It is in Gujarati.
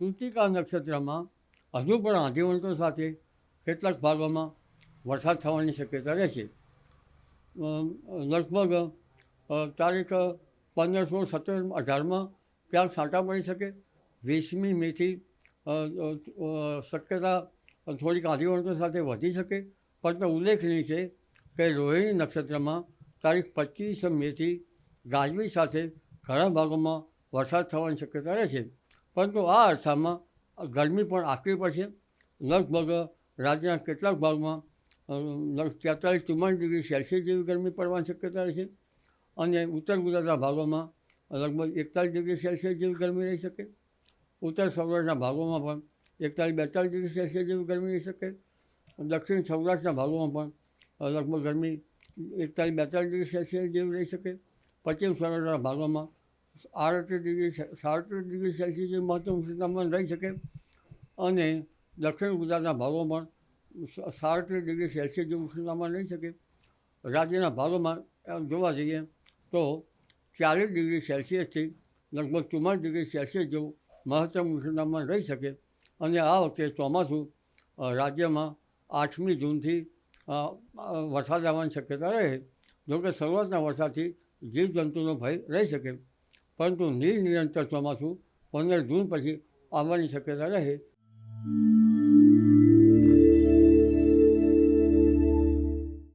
કૃતિકા નક્ષત્રમાં હજુ પણ આંધીવંતો સાથે કેટલાક ભાગોમાં વરસાદ થવાની શક્યતા રહેશે લગભગ તારીખ પંદર સોળ સત્તર અઢારમાં ક્યાંક છાંટા પડી શકે. વીસમી મેથી શક્યતા થોડીક આંધીવંતો સાથે વધી શકે. પરંતુ ઉલ્લેખનીય છે કે રોહિણી નક્ષત્રમાં તારીખ પચીસ મેથી ગાજવી સાથે ઘણા ભાગોમાં વરસાદ થવાની શક્યતા રહે છે. પરંતુ આ અરસામાં ગરમી પણ આકરી પડશે. લગભગ રાજ્યના કેટલાક ભાગમાં તેતાલીસ ચુમ્માલીસ ડિગ્રી સેલ્સિયસ જેવી ગરમી પડવાની શક્યતા રહેશે અને ઉત્તર ગુજરાતના ભાગોમાં લગભગ એકતાલીસ ડિગ્રી સેલ્સિયસ જેવી ગરમી રહી શકે. ઉત્તર સૌરાષ્ટ્રના ભાગોમાં પણ એકતાલીસ બેતાલીસ ડિગ્રી સેલ્સિયસ જેવી ગરમી રહી શકે. દક્ષિણ સૌરાષ્ટ્રના ભાગોમાં પણ લગભગ ગરમી એકતાલીસ બેતાલીસ ડિગ્રી સેલ્સિયસ જેવી રહી શકે. પશ્ચિમ સૌરાષ્ટ્રના ભાગોમાં આડત્રીસ ડિગ્રી સાડત્રીસ ડિગ્રી સેલ્સિયસ જેવું મહત્તમ તાપમાન રહી શકે અને દક્ષિણ ગુજરાતના ભાગોમાં સાડત્રીસ ડિગ્રી સેલ્સિયસ જેવું તાપમાન રહી શકે. રાજ્યના ભાગોમાં જોવા જઈએ તો ચાલીસ ડિગ્રી સેલ્સિયસથી લગભગ ચુમ્માલીસ ડિગ્રી સેલ્સિયસ જેવું મહત્તમ તાપમાન રહી શકે. અને આ વખતે ચોમાસું રાજ્યમાં આઠમી જૂનથી વરસાદ આવવાની શક્યતા રહે. જોકે શરૂઆતના વરસાદથી જીવજંતુનો ભય રહી શકે. પરંતુ નિરનિરંતર ચોમાસું પંદર જૂન પછી આવવાની શક્યતા રહે.